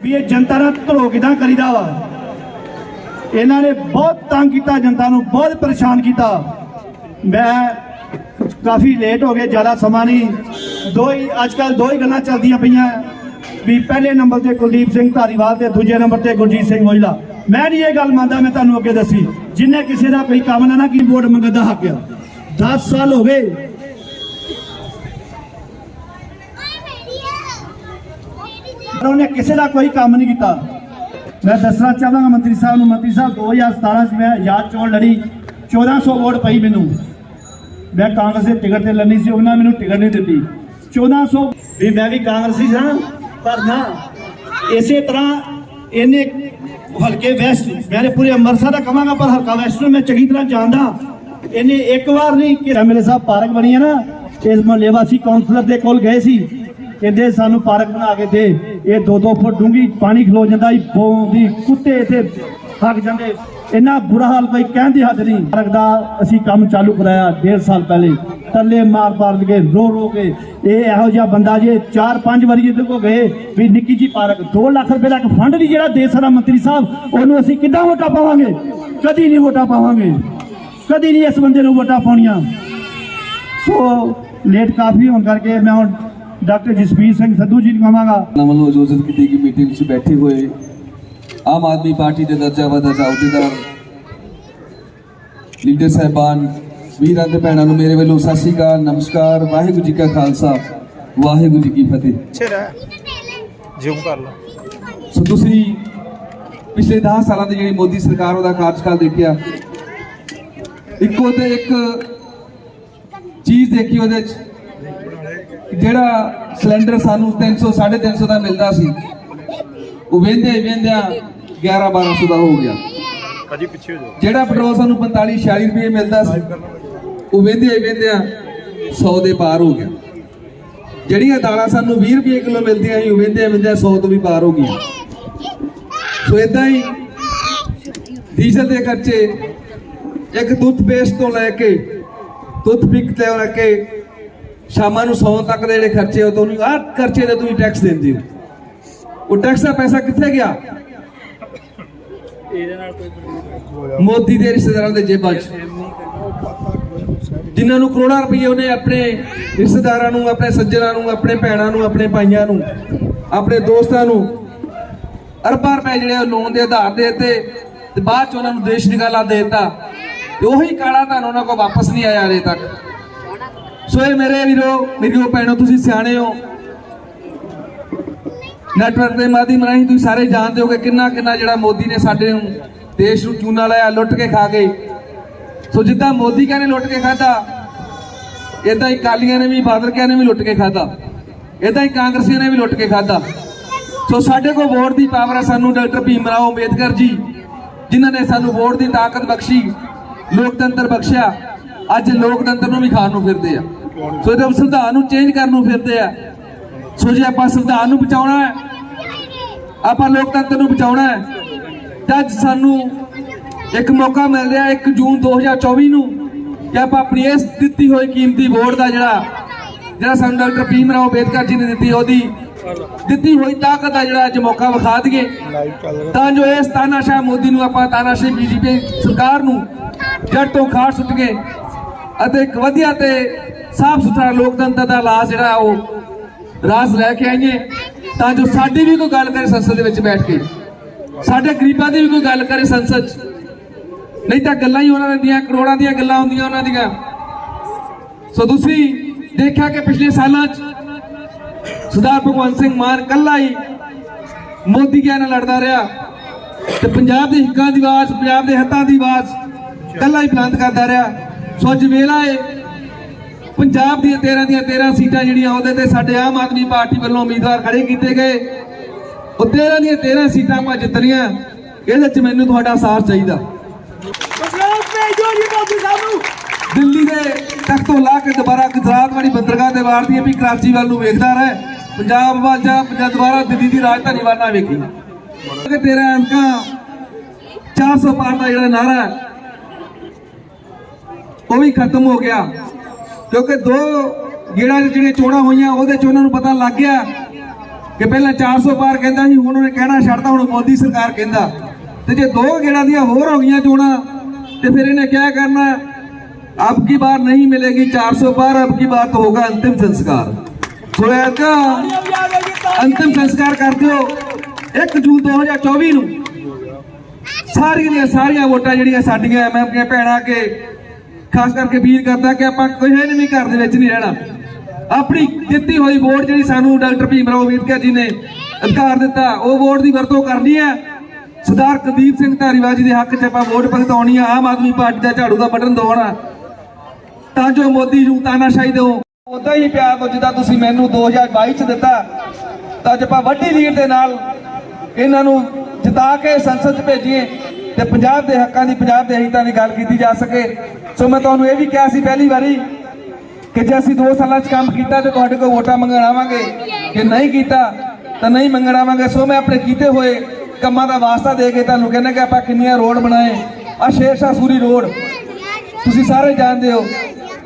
ਵੀ ਇਹ ਜਨਤਾ ਨਾਲ ਧਰੋ ਕਿਦਾਂ ਕਰੀਦਾ ਵਾ? ਇਹਨਾਂ ਨੇ ਬਹੁਤ ਤੰਗ ਕੀਤਾ, ਜਨਤਾ ਨੂੰ ਬਹੁਤ ਪਰੇਸ਼ਾਨ ਕੀਤਾ। ਮੈਂ ਕਾਫੀ ਲੇਟ ਹੋ ਗਏ, ਜ਼ਿਆਦਾ ਸਮਾਂ ਨਹੀਂ। ਦੋ ਹੀ ਅੱਜ ਕੱਲ ਦੋ ਹੀ ਗੱਲਾਂ ਚੱਲਦੀਆਂ ਪਈਆਂ। ਵੀ ਪਹਿਲੇ ਨੰਬਰ ਤੇ ਕੁਲਦੀਪ ਸਿੰਘ ਧਾਰੀਵਾਲ ਤੇ ਦੂਜੇ ਨੰਬਰ ਤੇ ਗੁਰਜੀਤ ਸਿੰਘ ਔਜਲਾ ਮੈਂ ਨਹੀਂ ਇਹ ਗੱਲ ਮੰਨਦਾ, ਮੈਂ ਤੁਹਾਨੂੰ ਅੱਗੇ ਦੱਸੀ। ਜਿੰਨੇ ਕਿਸੇ ਦਾ ਕੋਈ ਕੰਮ ਨਾ ਨਾ ਕੀ ਵੋਟ ਮੰਗਣ ਦਾ ਹੱਕ ਆ। 10 ਸਾਲ ਹੋ ਗਏ ਉਹਨੇ ਕਿਸੇ ਦਾ ਕੋਈ ਕੰਮ ਨਹੀਂ ਕੀਤਾ। ਮੈਂ ਦੱਸਣਾ ਚਾਹਾਂਗਾ ਮੰਤਰੀ ਸਾਹਿਬ ਨੂੰ ਮੰਤਰੀ ਸਾਹਿਬ 2017 ਚ ਮੈਂ ਯਾਦ ਚੋਣ ਲੜੀ। 1400 ਵੋਟ ਪਈ ਮੈਨੂੰ। ਮੈਂ ਕਾਂਗਰਸ ਦੇ ਟਿਕਟ ਤੇ ਲੜਨੀ ਸੀ ਉਹਨਾਂ ਨੇ ਮੈਨੂੰ ਟਿਕਟ ਨਹੀਂ ਦਿੱਤੀ। 1400 ਵੀ ਮੈਂ ਵੀ ਕਾਂਗਰਸੀ ਸਾਂ ਪਰ ਨਾ ਇਸੇ ਤਰ੍ਹਾਂ ਇਹਨੇ ਹਲਕੇ ਵੈਸਟ ਮੈਂ ਪੂਰੇ ਅੰਮ੍ਰਿਤਸਰ ਦਾ ਕਵਾਂਗਾ ਪਰ ਹਲਕਾ ਵੈਸਟ ਨੂੰ ਮੈਂ ਚੰਗੀ ਤਰ੍ਹਾਂ ਜਾਣਦਾ। ਇਹਨੇ ਇੱਕ ਵਾਰ ਨਹੀਂ ਕਿ ਐਮਐਲਏ ਸਾਹਿਬ ਪਾਰਕ ਬਣੀ ਹੈ ਨਾ ਇਸ ਮਹੱਲੇ ਵਾਸੀ ਕਾਉਂਸਲਰ ਦੇ ਕੋਲ ਗਏ ਸੀ। ਕਹਿੰਦੇ ਸਾਨੂੰ ਪਾਰਕ ਬਣਾ ਕੇ ਦੇ। ਇਹ 2-2 ਫੁੱਟ ਡੂੰਗੀ ਪਾਣੀ ਖਲੋ ਜਾਂਦਾ ਹੀ ਬੋਂਦੀ ਕੁੱਤੇ ਇੱਥੇ ਹੱਕ ਜਾਂਦੇ। ਇੰਨਾ ਬੁਰਾ ਹਾਲ ਕੋਈ ਕਹਿਣ ਦੀ ਹੱਦ ਨਹੀਂ। ਪਾਰਕ ਦਾ ਅਸੀਂ ਕੰਮ ਚਾਲੂ ਕਰਾਇਆ 1.5 ਸਾਲ ਪਹਿਲੇ। ਤੱਲੇ ਮਾਰ ਮਾਰ ਕੇ ਰੋ ਰੋ ਕੇ। ਇਹ ਇਹੋ ਜਿਹਾ ਬੰਦਾ ਜੇ 4-5 ਵਾਰੀ ਇਹਦੇ ਕੋ ਗਏ ਵੀ ਨਿੱਕੀ ਜੀ ਪਾਰਕ 2 ਲੱਖ ਰੁਪਏ ਦਾ ਇੱਕ ਫੰਡ ਨਹੀਂ ਜਿਹੜਾ ਦੇ ਸਾਰਾ ਮੰਤਰੀ ਸਾਹਿਬ, ਉਹਨੂੰ ਅਸੀਂ ਕਿੱਦਾਂ ਵੋਟਾਂ ਪਾਵਾਂਗੇ? ਕਦੀ ਨਹੀਂ ਵੋਟਾਂ ਪਾਵਾਂਗੇ। ਕਦੀ ਨਹੀਂ ਇਸ ਬੰਦੇ ਨੂੰ ਵੋਟਾਂ ਪਾਉਣੀਆਂ। ਸੋ ਲੇਟ ਕਾਫੀ ਹੋਣ ਕਰਕੇ ਮੈਂ ਹੁਣ ਡਾਕਟਰ ਜਸਵੀਰ ਸਿੰਘ ਸੰਧੂ ਜੀ ਨੂੰ ਕਹਾਂਗਾ। ਵੱਲੋਂ ਆਯੋਜਿਤ ਕੀਤੀ ਗਈ ਮੀਟਿੰਗ ਵਿੱਚ ਬੈਠੇ ਹੋਏ ਆਮ ਆਦਮੀ ਪਾਰਟੀ ਦੇ ਦਰਜਾ ਵਧਾ ਅਹੁਦੇਦਾਰ ਲੀਡਰ ਸਾਹਿਬਾਨ ਵੀਰਾਂ ਤੇ ਭੈਣਾਂ ਨੂੰ ਮੇਰੇ ਵੱਲੋਂ ਸਤਿ ਸ੍ਰੀ ਅਕਾਲ ਨਮਸਕਾਰ ਵਾਹਿਗੁਰੂ ਜੀ ਕਾ ਖਾਲਸਾ ਵਾਹਿਗੁਰੂ ਜੀ ਕੀ ਫਤਿਹ। ਜ਼ੂਮ ਕਰ ਲਓ ਸੋ ਤੁਸੀਂ ਪਿਛਲੇ 10 ਸਾਲਾਂ ਦੀ ਜਿਹੜੀ ਮੋਦੀ ਸਰਕਾਰ ਉਹਦਾ ਕਾਰਜਕਾਲ ਦੇਖਿਆ ਇੱਕੋ ਤੇ ਇੱਕ ਚੀਜ਼ ਦੇਖੀ ਉਹਦੇ ਚ ਕਿ ਜਿਹੜਾ ਸਿਲੰਡਰ ਸਾਨੂੰ 300 350 ਦਾ ਮਿਲਦਾ ਸੀ ਉਹ ਵੇਂਦੇ ਵੇਂਦਿਆਂ 11 1200 ਦਾ ਹੋ ਗਿਆ। ਭਾਜੀ ਪਿੱਛੇ ਹੋ ਜਾਓ। ਜਿਹੜਾ ਪੈਟਰੋਲ ਸਾਨੂੰ 45 46 ਰੁਪਏ ਮਿਲਦਾ ਸੀ ਉਹ ਵੇਂਦੇ ਵੇਂਦਿਆਂ 100 ਦੇ ਪਾਰ ਹੋ ਗਿਆ। ਜਿਹੜੀਆਂ ਦਾਲਾਂ ਸਾਨੂੰ 20 ਰੁਪਏ ਕਿਲੋ ਮਿਲਦੀਆਂ ਸੀ ਉਹ ਵੇਂਦੇ ਵੇਂਦਿਆਂ 100 ਤੋਂ ਵੀ ਪਾਰ ਹੋ ਗਈਆਂ। ਸੋ ਇਦਾਂ ਹੀ ਡੀਜ਼ਲ ਦੇ ਖਰਚੇ ਇੱਕ ਦੁੱਧ ਪੇਸਟ ਤੋਂ ਲੈ ਕੇ ਦੁੱਧ ਪਿਕ ਤੋਂ ਲੈ ਕੇ ਸ਼ਾਮਾਂ ਨੂੰ ਸੌਣ ਤੱਕ ਦੇ ਜਿਹੜੇ ਖਰਚੇ ਉਹ ਤੁਹਾਨੂੰ ਆਹ ਖਰਚੇ ਦੇ ਤੁਸੀਂ ਟੈਕਸ ਦਿੰਦੇ ਹੋ। ਉਹ ਟੈਕਸ ਦਾ ਪੈਸਾ ਕਿੱਥੇ ਗਿਆ? ਮੋਦੀ ਦੇ ਰਿਸ਼ਤੇਦਾਰਾਂ ਦੇ ਜੇਬਾਂ 'ਚ। ਜਿਨ੍ਹਾਂ ਨੂੰ ਕਰੋੜਾਂ ਰੁਪਏ ਉਹਨੇ ਆਪਣੇ ਰਿਸ਼ਤੇਦਾਰਾਂ ਨੂੰ ਆਪਣੇ ਸੱਜਣਾਂ ਨੂੰ ਆਪਣੇ ਭੈਣਾਂ ਨੂੰ ਆਪਣੇ ਭਾਈਆਂ ਨੂੰ ਆਪਣੇ ਦੋਸਤਾਂ ਨੂੰ ਅਰਬਾਂ ਰੁਪਏ ਜਿਹੜੇ ਲੋਨ ਦੇ ਆਧਾਰ ਦੇ ਤੇ ਤੇ ਬਾਅਦ ਚ ਉਹਨਾਂ ਨੂੰ ਦੇਸ਼ ਨਿਕਾਲਾ ਦੇ ਦਿੱਤਾ। ਤੇ ਉਹੀ ਕਾਲਾ ਧਨ ਉਹਨਾਂ ਕੋਲ ਵਾਪਸ ਨਹੀਂ ਆਇਆ ਹਲੇ ਤੱਕ। ਸੋ ਇਹ ਮੇਰੇ ਵੀਰੋ ਮੇਰੀਓ ਭੈਣੋ, ਤੁਸੀਂ ਸਿਆਣੇ ਹੋ। ਨੈਟਵਰਕ ਦੇ ਮਾਧਿਅਮ ਰਾਹੀਂ ਤੁਸੀਂ ਸਾਰੇ ਜਾਣਦੇ ਹੋ ਕਿ ਕਿੰਨਾ ਕਿੰਨਾ ਜਿਹੜਾ ਮੋਦੀ ਨੇ ਸਾਡੇ ਨੂੰ ਦੇਸ਼ ਨੂੰ ਚੂਨਾ ਲਾਇਆ, ਲੁੱਟ ਕੇ ਖਾ ਗਏ। ਸੋ ਜਿੱਦਾਂ ਮੋਦੀ ਕਹਿੰਦੇ ਲੁੱਟ ਕੇ ਖਾਦਾ ਇਦਾਂ ਹੀ ਕਾਲੀਆਂ ਨੇ ਵੀ ਬਾਦਲ ਕਹਿੰਦੇ ਵੀ ਲੁੱਟ ਕੇ ਖਾਦਾ ਇਦਾਂ ਹੀ ਕਾਂਗਰਸੀਆਂ ਨੇ ਵੀ ਲੁੱਟ ਕੇ ਖਾਦਾ ਸੋ ਸਾਡੇ ਕੋਲ ਵੋਟ ਦੀ ਪਾਵਰ ਹੈ ਸਾਨੂੰ ਡਾਕਟਰ ਭੀਮ ਰਾਓ ਅੰਬੇਦਕਰ ਜੀ, ਜਿਨ੍ਹਾਂ ਨੇ ਸਾਨੂੰ ਵੋਟ ਦੀ ਤਾਕਤ ਬਖਸ਼ੀ, ਲੋਕਤੰਤਰ ਬਖਸ਼ਿਆ। ਅੱਜ ਲੋਕਤੰਤਰ ਨੂੰ ਵੀ ਖਾਣ ਨੂੰ ਫਿਰਦੇ ਆ। ਸੋ ਜਦੋਂ ਸੰਵਿਧਾਨ ਨੂੰ ਚੇਂਜ ਕਰਨ ਨੂੰ ਫਿਰਦੇ ਆ। ਸੋ ਜੇ ਆਪਾਂ ਸੰਵਿਧਾਨ ਨੂੰ ਬਚਾਉਣਾ ਹੈ, ਆਪਾਂ ਲੋਕਤੰਤਰ ਨੂੰ ਬਚਾਉਣਾ ਹੈ, ਤਾਂ ਅੱਜ ਸਾਨੂੰ ਇੱਕ ਮੌਕਾ ਮਿਲ ਰਿਹਾ 1 ਜੂਨ 2024 ਨੂੰ, ਕਿ ਆਪਾਂ ਆਪਣੀ ਇਸ ਦਿੱਤੀ ਹੋਈ ਕੀਮਤੀ ਵੋਟ ਦਾ ਜਿਹੜਾ ਜਿਹੜਾ ਸਾਨੂੰ ਡਾਕਟਰ ਭੀਮ ਰਾਓ ਅੰਬੇਦਕਰ ਜੀ ਨੇ ਦਿੱਤੀ, ਉਹਦੀ ਦਿੱਤੀ ਹੋਈ ਤਾਕਤ ਦਾ ਜਿਹੜਾ ਅੱਜ ਮੌਕਾ ਵਿਖਾ ਦਈਏ। ਤਾਂ ਜੋ ਇਸ ਤਾਨਾਸ਼ਾਹ ਮੋਦੀ ਨੂੰ ਆਪਾਂ, ਤਾਨਾਸ਼ਾਹ ਬੀਜੇਪੀ ਸਰਕਾਰ ਨੂੰ ਜੜ ਤੋਂ ਖਾੜ ਸੁੱਟ ਕੇ ਅਤੇ ਇੱਕ ਵਧੀਆ ਤੇ ਸਾਫ਼ ਸੁਥਰਾ ਲੋਕਤੰਤਰ ਦਾ ਲਾਜ ਜਿਹੜਾ ਉਹ ਰਾਜ ਲੈ ਕੇ ਆਈਏ, ਤਾਂ ਜੋ ਸਾਡੀ ਵੀ ਕੋਈ ਗੱਲ ਕਰੇ ਸੰਸਦ ਦੇ ਵਿੱਚ ਬੈਠ ਕੇ। ਸਾਡੇ ਗਰੀਬਾਂ ਦੀ ਵੀ ਕੋਈ ਗੱਲ ਕਰੇ ਸੰਸਦ 'ਚ। ਨਹੀਂ ਤਾਂ ਗੱਲਾਂ ਹੀ ਉਹਨਾਂ ਦੀਆਂ, ਕਰੋੜਾਂ ਦੀਆਂ ਗੱਲਾਂ ਹੁੰਦੀਆਂ ਉਹਨਾਂ ਦੀਆਂ। ਸੋ ਤੁਸੀਂ ਦੇਖਿਆ ਕਿ ਪਿਛਲੇ ਸਾਲਾਂ 'ਚ ਸਰਦਾਰ ਭਗਵੰਤ ਸਿੰਘ ਮਾਨ ਕੱਲਾ ਹੀ ਮੋਦੀ ਗਿਆ ਨਾਲ ਲੜਦਾ ਰਿਹਾ ਤੇ ਪੰਜਾਬ ਦੇ ਹਿੱਕਾਂ ਦੀ ਆਵਾਜ਼, ਪੰਜਾਬ ਦੇ ਹੱਥਾਂ ਦੀ ਆਵਾਜ਼ ਕੱਲਾ ਹੀ ਬੁਲੰਦ ਕਰਦਾ ਰਿਹਾ। ਸੋ ਅੱਜ ਵੇਲਾ ਹੈ ਪੰਜਾਬ ਦੀਆਂ 13 ਦੀਆਂ 13 ਸੀਟਾਂ ਜਿਹੜੀਆਂ ਉਹਦੇ ਤੇ ਸਾਡੇ ਆਮ ਆਦਮੀ ਪਾਰਟੀ ਵੱਲੋਂ ਉਮੀਦਵਾਰ ਖੜੇ ਕੀਤੇ ਗਏ। ਉਹ 13 ਦੀਆਂ 13 ਸੀਟਾਂ ਆਪਾਂ ਜਿੱਤਣੀਆਂ ਇਹਦੇ ਚ ਮੈਨੂੰ ਤੁਹਾਡਾ ਸਾਥ ਚਾਹੀਦਾ। ਦਿੱਲੀ ਦੇ ਤਖਤੋਂ ਲਾ ਕੇ ਦੁਬਾਰਾ ਗੁਜਰਾਤ ਵਾਲੀ ਬੰਦਰਗਾਹ ਤੇ ਵਾਰਦੀ ਹੈ ਵੀ ਕਰਾਚੀ ਵੱਲ ਨੂੰ ਵੇਖਦਾ ਰਹੇ। ਪੰਜਾਬ ਵੱਲ ਜਾ ਜਾਂ ਦੁਬਾਰਾ ਦਿੱਲੀ ਦੀ ਰਾਜਧਾਨੀ ਵੱਲ ਨਾ ਵੇਖੀ। ਕਿ ਤੇਰਾ ਅੰਕਾਂ 400 ਪਾਰ ਦਾ ਜਿਹੜਾ ਨਾਰਾ ਉਹ ਵੀ ਖਤਮ ਹੋ ਗਿਆ। ਕਿਉਂਕਿ ਦੋ ਗੇੜਾਂ 'ਚ ਜਿਹੜੀਆਂ ਚੋਣਾਂ ਹੋਈਆਂ, ਉਹਦੇ 'ਚ ਉਹਨਾਂ ਨੂੰ ਪਤਾ ਲੱਗ ਗਿਆ ਕਿ ਪਹਿਲਾਂ 400 ਪਾਰ ਕਹਿੰਦਾ ਸੀ, ਹੁਣ ਉਹਨੇ ਕਹਿਣਾ ਛੱਡਦਾ ਹੁਣ ਮੋਦੀ ਸਰਕਾਰ ਕਹਿੰਦਾ। ਤੇ ਜੇ ਦੋ ਗੇੜਾਂ ਦੀਆਂ ਹੋਰ ਹੋ ਗਈਆਂ ਚੋਣਾਂ, ਤੇ ਫਿਰ ਇਹਨੇ ਕਿਆ ਕਰਨਾ? ਅਬ ਕੀ ਬਾਰ ਨਹੀਂ ਮਿਲੇਗੀ 400 ਪਾਰ, ਅਬ ਕੀ ਬਾਰ ਤਾਂ ਹੋਗਾ ਅੰਤਿਮ ਸੰਸਕਾਰ। ਸੋ ਐਸਾ ਅੰਤਿਮ ਸੰਸਕਾਰ ਕਰ ਦਿਓ 1 ਜੂਨ 2024 ਨੂੰ। ਸਾਰੀਆਂ ਦੀਆਂ ਸਾਰੀਆਂ ਵੋਟਾਂ ਜਿਹੜੀਆਂ ਸਾਡੀਆਂ, ਮੈਂ ਆਪਣੀਆਂ ਭੈਣਾਂ, ਕੇ ਖਾਸ ਕਰਕੇ ਅਪੀਲ ਕਰਦਾ ਕਿ ਆਪਾਂ ਕਿਸੇ ਵੀ ਘਰ ਦੇ ਵਿੱਚ ਨਹੀਂ ਰਹਿਣਾ। ਆਪਣੀ ਦਿੱਤੀ ਹੋਈ ਵੋਟ ਜਿਹੜੀ ਸਾਨੂੰ ਡਾਕਟਰ ਭੀਮ ਰਾਓ ਅੰਬੇਦਕਰ ਜੀ ਨੇ ਅਧਿਕਾਰ ਦਿੱਤਾ, ਉਹ ਵੋਟ ਦੀ ਵਰਤੋਂ ਕਰਨੀ ਹੈ। ਸਰਦਾਰ ਕੁਲਦੀਪ ਸਿੰਘ ਧਾਰੀਵਾਲ ਜੀ ਦੇ ਹੱਕ 'ਚ ਆਪਾਂ ਵੋਟ ਭਗਤਾਉਣੀ ਆ, ਆਮ ਆਦਮੀ ਪਾਰਟੀ ਦਾ ਝਾੜੂ ਦਾ ਬਟਨ ਦਵਾਉਣਾ ਤਾਂ ਜੋ ਮੋਦੀ ਨੂੰ ਤਾਨਾਸ਼ਾਹੀ ਦਿਓ ਉਦਾਂ ਹੀ ਪਿਆਰ ਤੋਂ ਜਿੱਦਾਂ ਤੁਸੀਂ ਮੈਨੂੰ 2022 ਚ ਦਿੱਤਾ, ਤਾਂ ਅੱਜ ਆਪਾਂ ਵੱਡੀ ਲੀਡ ਦੇ ਨਾਲ ਇਹਨਾਂ ਨੂੰ ਜਿਤਾ ਕੇ ਸੰਸਦ 'ਚ ਭੇਜੀਏ। ਤੇ ਪੰਜਾਬ ਦੇ ਹੱਕਾਂ ਦੀ, ਪੰਜਾਬ ਦੇ ਹਿੱਤਾਂ ਦੀ ਗੱਲ ਕੀਤੀ ਜਾ ਸਕੇ। ਸੋ ਮੈਂ ਤੁਹਾਨੂੰ ਇਹ ਵੀ ਕਿਹਾ ਸੀ ਪਹਿਲੀ ਵਾਰੀ ਕਿ ਜੇ ਅਸੀਂ 2 ਸਾਲਾਂ 'ਚ ਕੰਮ ਕੀਤਾ ਤੇ ਤੁਹਾਡੇ ਕੋਲ ਵੋਟਾਂ ਮੰਗਣ ਆਵਾਂਗੇ, ਜੇ ਨਹੀਂ ਕੀਤਾ ਤਾਂ ਨਹੀਂ ਮੰਗਣ ਆਵਾਂਗੇ। ਸੋ ਮੈਂ ਆਪਣੇ ਕੀਤੇ ਹੋਏ ਕੰਮਾਂ ਦਾ ਵਾਸਤਾ ਦੇ ਕੇ ਤੁਹਾਨੂੰ ਕਹਿੰਦਾ ਕਿ ਆਪਾਂ ਕਿੰਨੀਆਂ ਰੋਡ ਬਣਾਏ। ਆ ਸ਼ੇਰਸ਼ਾਹ ਸੂਰੀ ਰੋਡ, ਤੁਸੀਂ ਸਾਰੇ ਜਾਣਦੇ ਹੋ,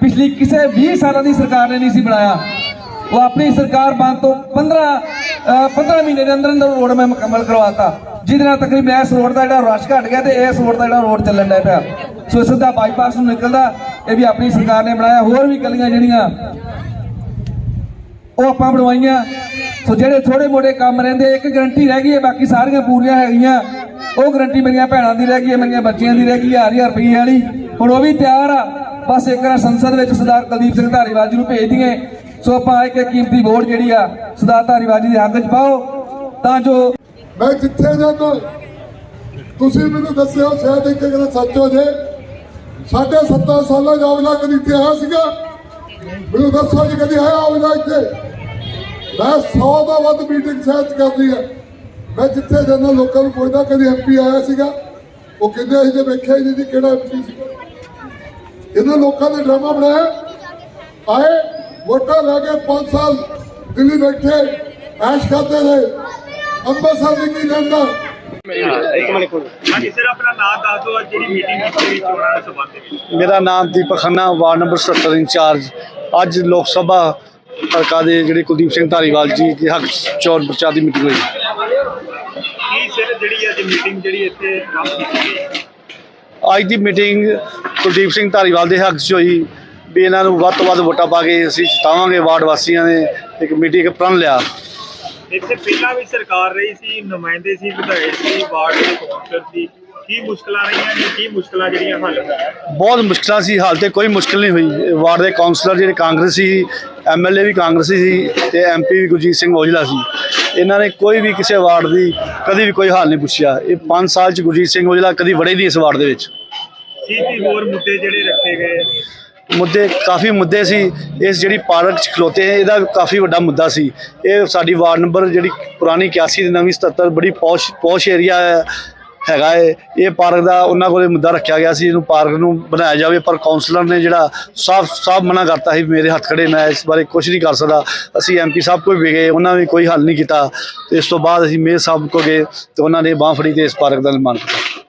ਪਿਛਲੀ ਕਿਸੇ 20 ਸਾਲਾਂ ਦੀ ਸਰਕਾਰ ਨੇ ਨਹੀਂ ਸੀ ਬਣਾਇਆ। ਉਹ ਆਪਣੀ ਸਰਕਾਰ ਬਣ ਤੋਂ 15 ਅਹ 15 ਮਹੀਨੇ ਦੇ ਅੰਦਰ ਅੰਦਰ ਰੋਡ ਮੈਂ ਮੁਕੰਮਲ ਕਰਵਾਤਾ ਜਿਹਦੇ ਨਾਲ ਤਕਰੀਬਨ ਇਸ ਰੋਡ ਦਾ ਜਿਹੜਾ ਰਸ਼ ਘਟ ਗਿਆ ਤੇ ਇਸ ਰੋਡ ਦਾ ਜਿਹੜਾ ਰੋਡ ਚੱਲਣ ਲੱਗ ਪਿਆ। ਸੋ ਸਿੱਧਾ ਬਾਈਪਾਸ ਨੂੰ ਨਿਕਲਦਾ, ਇਹ ਵੀ ਆਪਣੀ ਸਰਕਾਰ ਨੇ ਬਣਾਇਆ। ਹੋਰ ਵੀ ਗਲੀਆਂ ਜਿਹੜੀਆਂ, ਉਹ ਆਪਾਂ ਬਣਵਾਈਆਂ। ਸੋ ਜਿਹੜੇ ਥੋੜੇ ਮੋੜੇ ਕੰਮ ਰਹਿੰਦੇ, ਇੱਕ ਗਰੰਟੀ ਰਹਿ ਗਈ ਹੈ, ਬਾਕੀ ਸਾਰੀਆਂ ਪੂਰੀਆਂ ਹੈਗੀਆਂ। ਉਹ ਗਰੰਟੀ ਮੇਰੀਆਂ ਭੈਣਾਂ ਦੀ ਰਹਿ ਗਈ ਹੈ, ਮੇਰੀਆਂ ਬੱਚੀਆਂ ਦੀ ਰਹਿ ਗਈ ਹਜ਼ਾਰ ਹਜ਼ਾਰ ਰੁਪਏ ਵਾਲੀ। ਹੁਣ ਉਹ ਵੀ ਤਿਆਰ ਆ। ਬਸ ਇੱਕ ਵਾਰ ਸੰਸਦ ਵਿੱਚ ਸਰਦਾਰ ਕੁਲਦੀਪ ਸਿੰਘ ਧਾਰੀਵਾਲ ਜੀ ਨੂੰ ਭੇਜ ਦਈਏ। ਸੋ ਆਪਾਂ ਇੱਕ ਕੀਮਤੀ ਵੋਟ ਜਿਹੜੀ ਆ, ਸਰਦਾਰ ਧਾਰੀਵਾਲ ਜੀ ਦੇ ਹੱਕ 'ਚ ਪਾਓ। ਤਾਂ ਜੋ ਮੈਂ ਜਿੱਥੇ ਜਾਂਦਾ, ਤੁਸੀਂ ਮੈਨੂੰ ਦੱਸਿਓ ਸ਼ਾਇਦ ਇੱਕ ਗੱਲ ਸੱਚ ਹੋ ਜੇ। ਸਾਢੇ 70 ਸਾਲਾਂ ਦਾ ਔਜਲਾ ਕਦੀ ਇੱਥੇ ਆਇਆ ਸੀਗਾ? ਮੈਨੂੰ ਦੱਸੋ ਜੀ, ਕਦੀ ਆਇਆ ਔਜਲਾ ਇੱਥੇ? ਮੈਂ 100 ਦਾ ਵੱਧ ਮੀਟਿੰਗ ਸ਼ਾਇਦ ਕਰਦੀ ਆ। ਮੈਂ ਜਿੱਥੇ ਜਾਂਦਾ, ਲੋਕਾਂ ਨੂੰ ਪੁੱਛਦਾ, ਕਦੀ ਐਮਪੀ ਆਇਆ ਸੀਗਾ? ਉਹ ਕਹਿੰਦੇ, ਅਸੀਂ ਤੇ ਵੇਖਿਆ ਹੀ ਨਹੀਂ ਸੀ ਕਿਹੜਾ ਐਮਪੀ ਸੀਗਾ ਇਹਨਾਂ ਲੋਕਾਂ ਨੇ ਡਰਾਮਾ ਬਣਾਇਆ। ਆਏ, ਵੋਟਾਂ ਲੈ ਕੇ 5 ਸਾਲ ਦਿੱਲੀ ਬੈਠੇ, ਐਸ਼ ਕਰਦੇ ਰਹੇ। ਅੰਮ੍ਰਿਤਸਰ ਦੀ ਕੀ ਲੈਂਦਾ ਹਾਂਜੀ ਸਰ ਆਪਣਾ ਨਾਮ ਦੱਸ ਦਿਓ ਅੱਜ ਜਿਹੜੀ ਮੀਟਿੰਗ ਕੀਤੀ ਗਈ ਚੋਣਾਂ ਦੇ ਸੰਬੰਧ ਦੇ ਵਿੱਚ। ਮੇਰਾ ਨਾਮ Deepak Khanna ward number 77 incharge. ਅੱਜ ਲੋਕ ਸਭਾ ਹਲਕਾ ਦੇ ਜਿਹੜੇ ਕੁਲਦੀਪ ਸਿੰਘ ਧਾਰੀਵਾਲ ਜੀ ਦੇ ਹੱਕ ਚੋਣ ਪ੍ਰਚਾਰ ਦੀ ਮੀਟਿੰਗ ਹੋਈ। ਕੀ ਸਰ ਜਿਹੜੀ ਅੱਜ ਮੀਟਿੰਗ ਜਿਹੜੀ ਇੱਥੇ ਕੰਮ ਕੀਤੀ ਗਈ? ਅੱਜ ਦੀ ਮੀਟਿੰਗ ਕੁਲਦੀਪ ਸਿੰਘ ਧਾਰੀਵਾਲ ਦੇ ਹੱਕ 'ਚ ਹੋਈ। ਵੀ ਇਹਨਾਂ ਨੂੰ ਵੱਧ ਤੋਂ ਵੱਧ ਵੋਟਾਂ ਪਾ ਕੇ ਅਸੀਂ ਜਿਤਾਵਾਂਗੇ ਵਾਰਡ ਵਾਸੀਆਂ ਨੇ ਇੱਕ ਮੀਟਿੰਗ ਪ੍ਰਣ ਲਿਆ। ਇੱਥੇ ਪਹਿਲਾਂ ਵੀ ਸਰਕਾਰ ਰਹੀ ਸੀ ਨੁਮਾਇੰਦੇ ਸੀ ਵਿਧਾਇਕ ਸੀ ਵਾਰਡ ਦੇ ਕੌਂਸਲਰ ਸੀ। ਕੀ ਮੁਸ਼ਕਲਾਂ ਰਹੀਆਂ ਨੇ ਕੀ ਮੁਸ਼ਕਲਾਂ ਜਿਹੜੀਆਂ ਹੱਲ ਬਹੁਤ ਮੁਸ਼ਕਲਾਂ ਸੀ ਹਾਲ ਤੇ ਕੋਈ ਮੁਸ਼ਕਲ ਨਹੀਂ ਹੋਈ। ਵਾਰਡ ਦੇ ਕਾਉਂਸਲਰ ਜਿਹੜੇ ਕਾਂਗਰਸੀ ਸੀ ਐਮਐਲਏ ਵੀ ਕਾਂਗਰਸੀ ਸੀ ਤੇ ਐਮਪੀ ਵੀ ਗੁਰਜੀਤ ਸਿੰਘ ਔਜਲਾ ਸੀ। ਇਹਨਾਂ ਨੇ ਕੋਈ ਵੀ ਕਿਸੇ ਵਾਰਡ ਦੀ ਕਦੀ ਵੀ ਕੋਈ ਹਾਲ ਨਹੀਂ ਪੁੱਛਿਆ। ਇਹ 5 ਸਾਲ ਚ ਗੁਰਜੀਤ ਸਿੰਘ ਔਜਲਾ ਕਦੀ ਵੜੇ ਨਹੀਂ ਇਸ ਵਾਰਡ ਦੇ ਵਿੱਚ। ਕੀ ਕੀ ਹੋਰ ਮੁੱਦੇ ਜਿਹੜੇ ਰੱਖੇ ਗਏ? ਮੁੱਦੇ, ਕਾਫੀ ਮੁੱਦੇ ਸੀ। ਇਸ ਜਿਹੜੀ ਪਾਰਕ ਚ ਖਲੋਤੇ ਹੈ ਇਹਦਾ ਕਾਫੀ ਵੱਡਾ ਮੁੱਦਾ ਸੀ। ਇਹ ਸਾਡੀ ਵਾਰਡ ਨੰਬਰ ਜਿਹੜੀ ਪੁਰਾਣੀ 81 ਦੀ ਨਵੀਂ 77 ਬੜੀ ਪੌਸ਼ ਪੌਸ਼ ਏਰੀਆ ਹੈਗਾ ਹੈ ਇਹ ਪਾਰਕ ਦਾ ਉਹਨਾਂ ਕੋਲੇ ਮੁੱਦਾ ਰੱਖਿਆ ਗਿਆ ਸੀ, ਇਹਨੂੰ ਪਾਰਕ ਨੂੰ ਬਣਾਇਆ ਜਾਵੇ। ਪਰ ਕਾਉਂਸਲਰ ਨੇ ਜਿਹੜਾ ਸਾਫ਼ ਸਾਫ਼ ਮਨਾ ਕਰਤਾ ਸੀ, ਮੇਰੇ ਹੱਥ ਖੜੇ, ਮੈਂ ਇਸ ਬਾਰੇ ਕੁਝ ਨਹੀਂ ਕਰ ਸਕਦਾ। ਅਸੀਂ ਐਮਪੀ ਸਾਹਿਬ ਕੋਲ ਵੀ ਗਏ, ਉਹਨਾਂ ਨੇ ਕੋਈ ਹੱਲ ਨਹੀਂ ਕੀਤਾ। ਤੇ ਇਸ ਤੋਂ ਬਾਅਦ ਅਸੀਂ ਮੇਅਰ ਸਾਹਿਬ ਕੋਲ ਗਏ ਤੇ ਉਹਨਾਂ ਨੇ ਬਾਂਹ ਫੜੀ ਤੇ ਇਸ ਪਾਰਕ ਦਾ ਨਿਰਮਾਣ ਕੀਤਾ।